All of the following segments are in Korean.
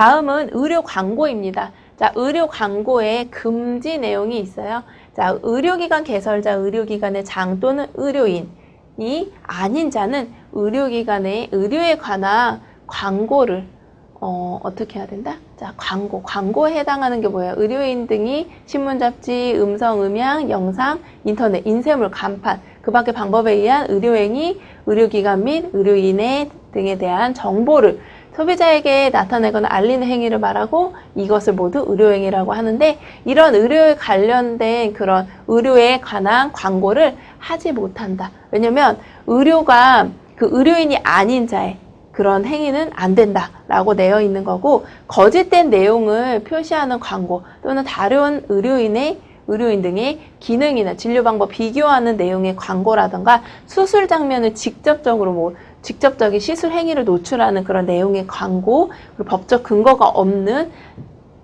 다음은 의료 광고입니다. 자, 의료 광고에 금지 내용이 있어요. 자, 의료기관 개설자, 의료기관의 장 또는 의료인이 아닌 자는 의료기관의 의료에 관한 광고를 어, 어떻게 해야 된다? 자, 광고. 광고에 해당하는 게 뭐예요? 의료인 등이 신문, 잡지, 음성, 음향, 영상, 인터넷, 인쇄물, 간판, 그 밖의 방법에 의한 의료행위, 의료기관 및 의료인의 등에 대한 정보를 소비자에게 나타내거나 알리는 행위를 말하고 이것을 모두 의료행위라고 하는데 이런 의료에 관련된 그런 의료에 관한 광고를 하지 못한다. 왜냐면 의료가 그 의료인이 아닌 자의 그런 행위는 안 된다라고 되어 있는 거고 거짓된 내용을 표시하는 광고 또는 다른 의료인의 의료인 등의 기능이나 진료 방법 비교하는 내용의 광고라던가 수술 장면을 직접적으로 뭐 직접적인 시술 행위를 노출하는 그런 내용의 광고 그리고 법적 근거가 없는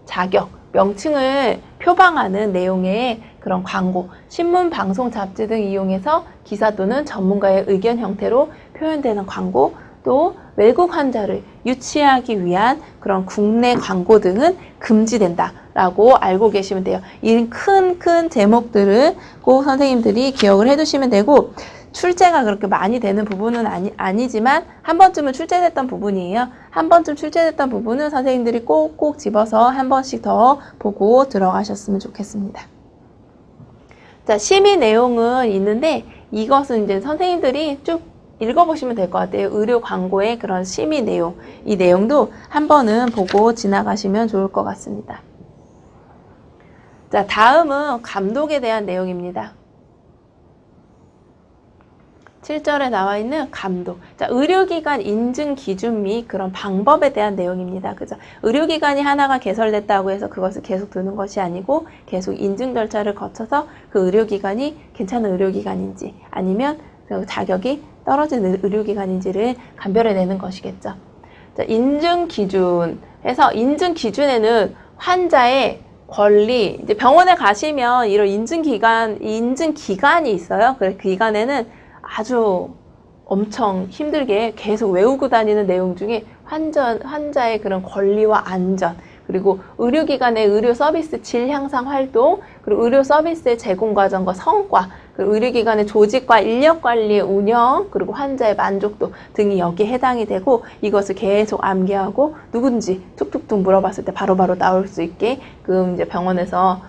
자격 명칭을 표방하는 내용의 그런 광고, 신문, 방송, 잡지 등 이용해서 기사 또는 전문가의 의견 형태로 표현되는 광고, 또 외국 환자를 유치하기 위한 그런 국내 광고 등은 금지된다라고 알고 계시면 돼요. 이 큰 큰 제목들을 꼭 선생님들이 기억을 해두시면 되고 출제가 그렇게 많이 되는 부분은 아니, 아니지만 한 번쯤은 출제됐던 부분이에요. 한 번쯤 출제됐던 부분은 선생님들이 꼭꼭 집어서 한 번씩 더 보고 들어가셨으면 좋겠습니다. 자, 심의 내용은 있는데 이것은 이제 선생님들이 쭉 읽어보시면 될 것 같아요. 의료 광고의 그런 심의 내용. 이 내용도 한 번은 보고 지나가시면 좋을 것 같습니다. 자, 다음은 감독에 대한 내용입니다. 7절에 나와 있는 감독. 자, 의료기관 인증 기준 및 그런 방법에 대한 내용입니다. 그죠? 의료기관이 하나가 개설됐다고 해서 그것을 계속 두는 것이 아니고 계속 인증 절차를 거쳐서 그 의료기관이 괜찮은 의료기관인지 아니면 그 자격이 떨어진 의료기관인지를 감별해내는 것이겠죠. 자, 인증 기준 해서 인증 기준에는 환자의 권리, 이제 병원에 가시면 이런 인증 기간, 인증 기간이 있어요. 그 기간에는 아주 엄청 힘들게 계속 외우고 다니는 내용 중에 환자, 환자의 그런 권리와 안전, 그리고 의료기관의 의료 서비스 질 향상 활동, 그리고 의료 서비스의 제공 과정과 성과, 그리고 의료기관의 조직과 인력 관리의 운영, 그리고 환자의 만족도 등이 여기에 해당이 되고 이것을 계속 암기하고 누군지 툭툭툭 물어봤을 때 바로바로 나올 수 있게 그 이제 병원에서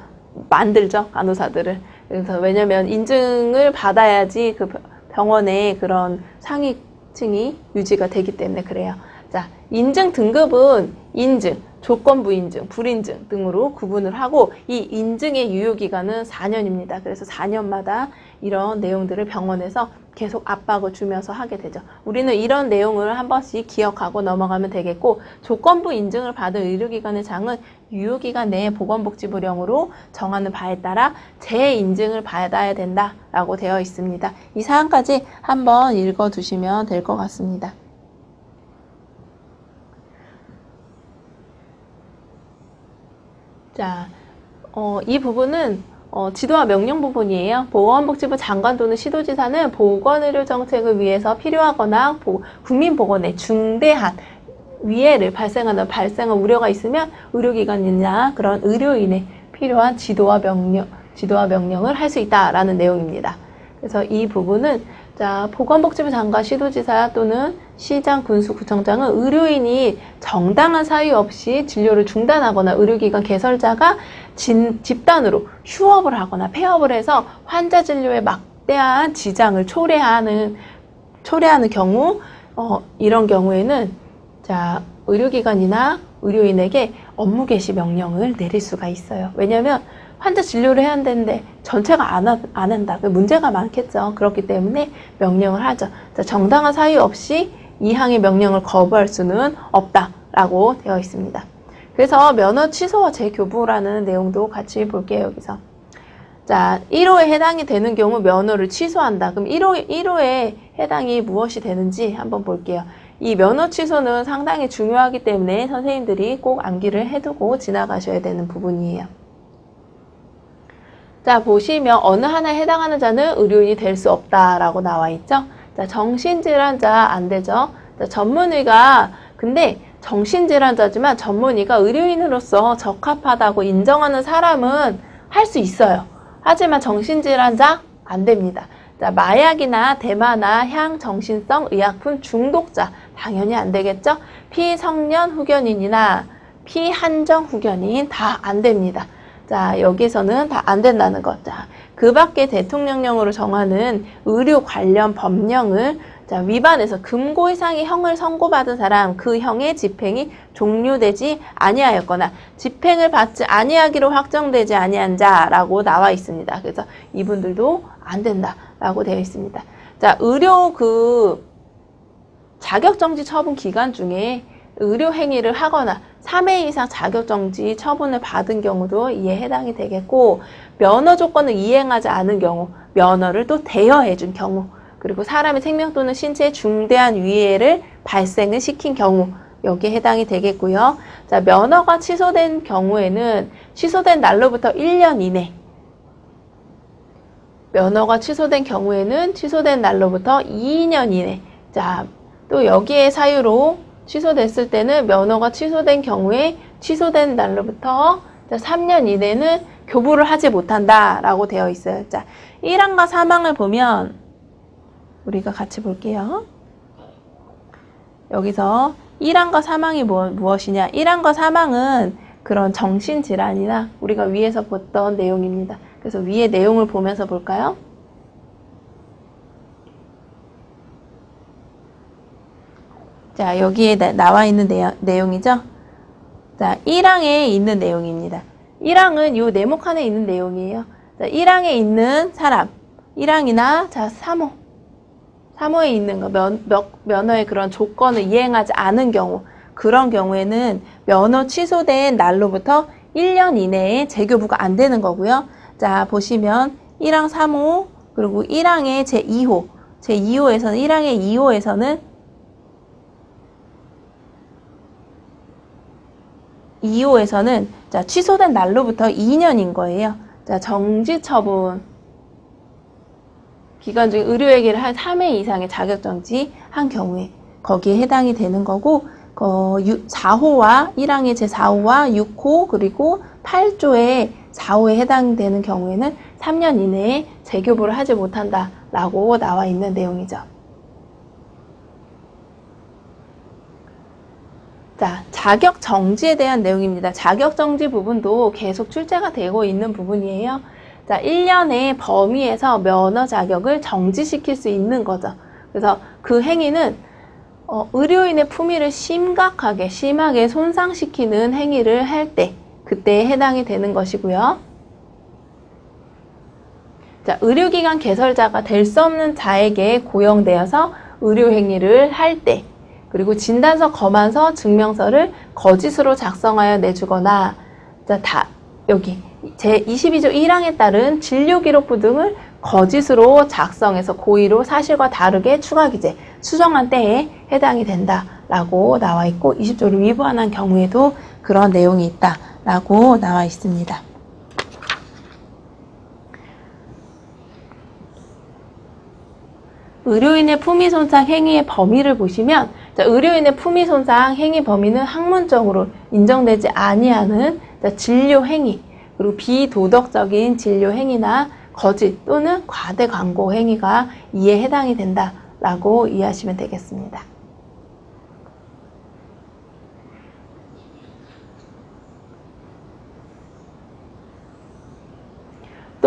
만들죠 간호사들을. 그래서 왜냐면 인증을 받아야지 그 병원의 그런 상위층이 유지가 되기 때문에 그래요. 자, 인증 등급은 인증, 조건부 인증, 불인증 등으로 구분을 하고 이 인증의 유효기간은 4년입니다. 그래서 4년마다 이런 내용들을 병원에서 계속 압박을 주면서 하게 되죠. 우리는 이런 내용을 한 번씩 기억하고 넘어가면 되겠고 조건부 인증을 받은 의료기관의 장은 유효기간 내에 보건복지부령으로 정하는 바에 따라 재인증을 받아야 된다라고 되어 있습니다. 이 사항까지 한번 읽어두시면 될 것 같습니다. 자, 어, 이 부분은 어, 지도와 명령 부분이에요. 보건복지부 장관 또는 시도지사는 보건의료 정책을 위해서 필요하거나 보, 국민보건에 중대한 위해를 발생하는 발생한 우려가 있으면 의료기관이나 그런 의료인에 필요한 지도와 명령, 지도와 명령을 할 수 있다라는 내용입니다. 그래서 이 부분은 자, 보건복지부 장관, 시도지사 또는 시장, 군수, 구청장은 의료인이 정당한 사유 없이 진료를 중단하거나 의료기관 개설자가 진, 집단으로 휴업을 하거나 폐업을 해서 환자 진료에 막대한 지장을 초래하는 초래하는 경우 어, 이런 경우에는 자 의료기관이나 의료인에게 업무 개시 명령을 내릴 수가 있어요. 왜냐하면 환자 진료를 해야 되는데 전체가 안, 하, 안 한다. 문제가 많겠죠. 그렇기 때문에 명령을 하죠. 자, 정당한 사유 없이 이 항의 명령을 거부할 수는 없다라고 되어 있습니다. 그래서 면허 취소와 재교부라는 내용도 같이 볼게요, 여기서. 자, 1호에 해당이 되는 경우 면허를 취소한다. 그럼 1호, 1호에 해당이 무엇이 되는지 한번 볼게요. 이 면허 취소는 상당히 중요하기 때문에 선생님들이 꼭 암기를 해두고 지나가셔야 되는 부분이에요. 자, 보시면 어느 하나에 해당하는 자는 의료인이 될 수 없다라고 나와 있죠. 자, 정신질환자 안 되죠. 자, 전문의가 근데 정신질환자지만 전문의가 의료인으로서 적합하다고 인정하는 사람은 할 수 있어요. 하지만 정신질환자 안 됩니다. 자, 마약이나 대마나 향 정신성 의약품 중독자 당연히 안 되겠죠? 피성년 후견인이나 피한정 후견인 다 안 됩니다. 자, 여기서는 다 안 된다는 것. 자, 그 밖에 대통령령으로 정하는 의료 관련 법령을 자, 위반해서 금고 이상의 형을 선고받은 사람 그 형의 집행이 종료되지 아니하였거나 집행을 받지 아니하기로 확정되지 아니한 자라고 나와 있습니다. 그래서 이분들도 안 된다 라고 되어 있습니다. 자, 의료 그 자격정지 처분 기간 중에 의료 행위를 하거나 3회 이상 자격정지 처분을 받은 경우도 이에 해당이 되겠고 면허 조건을 이행하지 않은 경우 면허를 또 대여해 준 경우 그리고 사람의 생명 또는 신체에 중대한 위해를 발생을 시킨 경우 여기에 해당이 되겠고요. 자, 면허가 취소된 경우에는 취소된 날로부터 1년 이내 면허가 취소된 경우에는 취소된 날로부터 2년 이내 자, 또 여기에 사유로 취소됐을 때는 면허가 취소된 경우에 취소된 날로부터 3년 이내는 교부를 하지 못한다 라고 되어 있어요. 자, 1항과 3항을 보면 우리가 같이 볼게요. 여기서 1항과 3항이 뭐, 무엇이냐? 1항과 3항은 그런 정신질환이나 우리가 위에서 봤던 내용입니다. 그래서 위에 내용을 보면서 볼까요? 자, 여기에 나, 와 있는 내용, 내용 이죠? 자, 1항에 있는 내용입니다. 1항은 이 네모칸에 있는 내용이에요. 자, 1항에 있는 사람, 1항이나 자, 3호. 3호에 있는 거, 면, 면허의 그런 조건을 이행하지 않은 경우, 그런 경우에는 면허 취소된 날로부터 1년 이내에 재교부가 안 되는 거고요. 자, 보시면 1항 3호, 그리고 1항의 제2호, 제2호에서는, 1항의 2호에서는 2호에서는 자, 취소된 날로부터 2년인 거예요. 자, 정지 처분. 기간 중에 의료회계를 한 3회 이상의 자격정지 한 경우에 거기에 해당이 되는 거고, 어, 4호와 1항의 제4호와 6호 그리고 8조의 4호에 해당되는 경우에는 3년 이내에 재교부를 하지 못한다 라고 나와 있는 내용이죠. 자, 자격 정지에 대한 내용입니다. 자격 정지 부분도 계속 출제가 되고 있는 부분이에요. 자, 1년의 범위에서 면허 자격을 정지시킬 수 있는 거죠. 그래서 그 행위는 어, 의료인의 품위를 심각하게, 심하게 손상시키는 행위를 할 때, 그때에 해당이 되는 것이고요. 자, 의료기관 개설자가 될 수 없는 자에게 고용되어서 의료행위를 할 때, 그리고 진단서, 검안서, 증명서를 거짓으로 작성하여 내주거나 자, 다 여기 제 22조 1항에 따른 진료기록부 등을 거짓으로 작성해서 고의로 사실과 다르게 추가 기재, 수정한 때에 해당이 된다라고 나와 있고 20조를 위반한 경우에도 그런 내용이 있다 라고 나와 있습니다. 의료인의 품위 손상 행위의 범위를 보시면 자, 의료인의 품위 손상 행위 범위는 학문적으로 인정되지 아니하는 자, 진료 행위 그리고 비도덕적인 진료 행위나 거짓 또는 과대 광고 행위가 이에 해당이 된다라고 이해하시면 되겠습니다.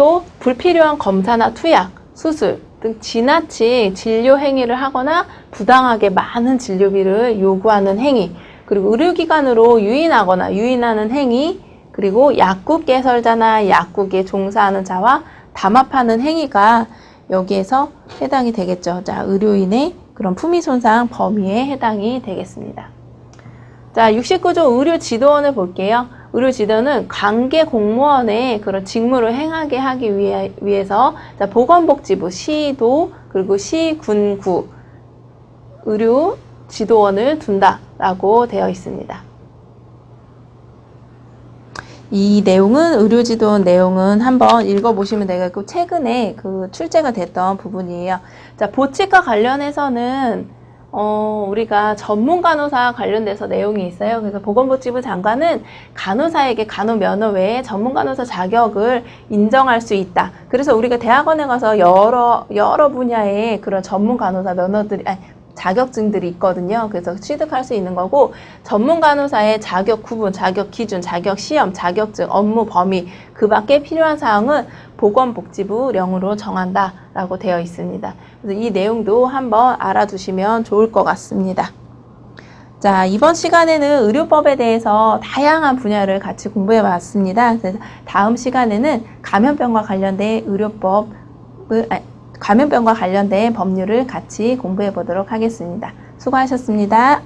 또 불필요한 검사나 투약, 수술 등 지나친 진료 행위를 하거나 부당하게 많은 진료비를 요구하는 행위, 그리고 의료기관으로 유인하거나 유인하는 행위, 그리고 약국 개설자나 약국에 종사하는 자와 담합하는 행위가 여기에서 해당이 되겠죠. 자, 의료인의 그런 품위 손상 범위에 해당이 되겠습니다. 자, 69조 의료 지도원을 볼게요. 의료 지도는 관계 공무원의 그런 직무를 행하게 하기 위해, 위해서 자, 보건복지부, 시도, 그리고 시, 군, 구 의료 지도원을 둔다라고 되어 있습니다. 이 내용은 의료지도원 내용은 한번 읽어보시면 되겠고 최근에 그 출제가 됐던 부분이에요. 자 보치과 관련해서는 어, 우리가 전문 간호사 관련돼서 내용이 있어요. 그래서 보건복지부 장관은 간호사에게 간호 면허 외에 전문 간호사 자격을 인정할 수 있다. 그래서 우리가 대학원에 가서 여러, 여러 분야의 그런 전문 간호사 면허들이, 아니, 자격증들이 있거든요. 그래서 취득할 수 있는 거고, 전문 간호사의 자격 구분, 자격 기준, 자격 시험, 자격증, 업무 범위, 그 밖에 필요한 사항은 보건복지부령으로 정한다라고 되어 있습니다. 그래서 이 내용도 한번 알아두시면 좋을 것 같습니다. 자, 이번 시간에는 의료법에 대해서 다양한 분야를 같이 공부해 봤습니다. 다음 시간에는 감염병과 관련된 의료법을, 아니, 감염병과 관련된 법률을 같이 공부해 보도록 하겠습니다. 수고하셨습니다.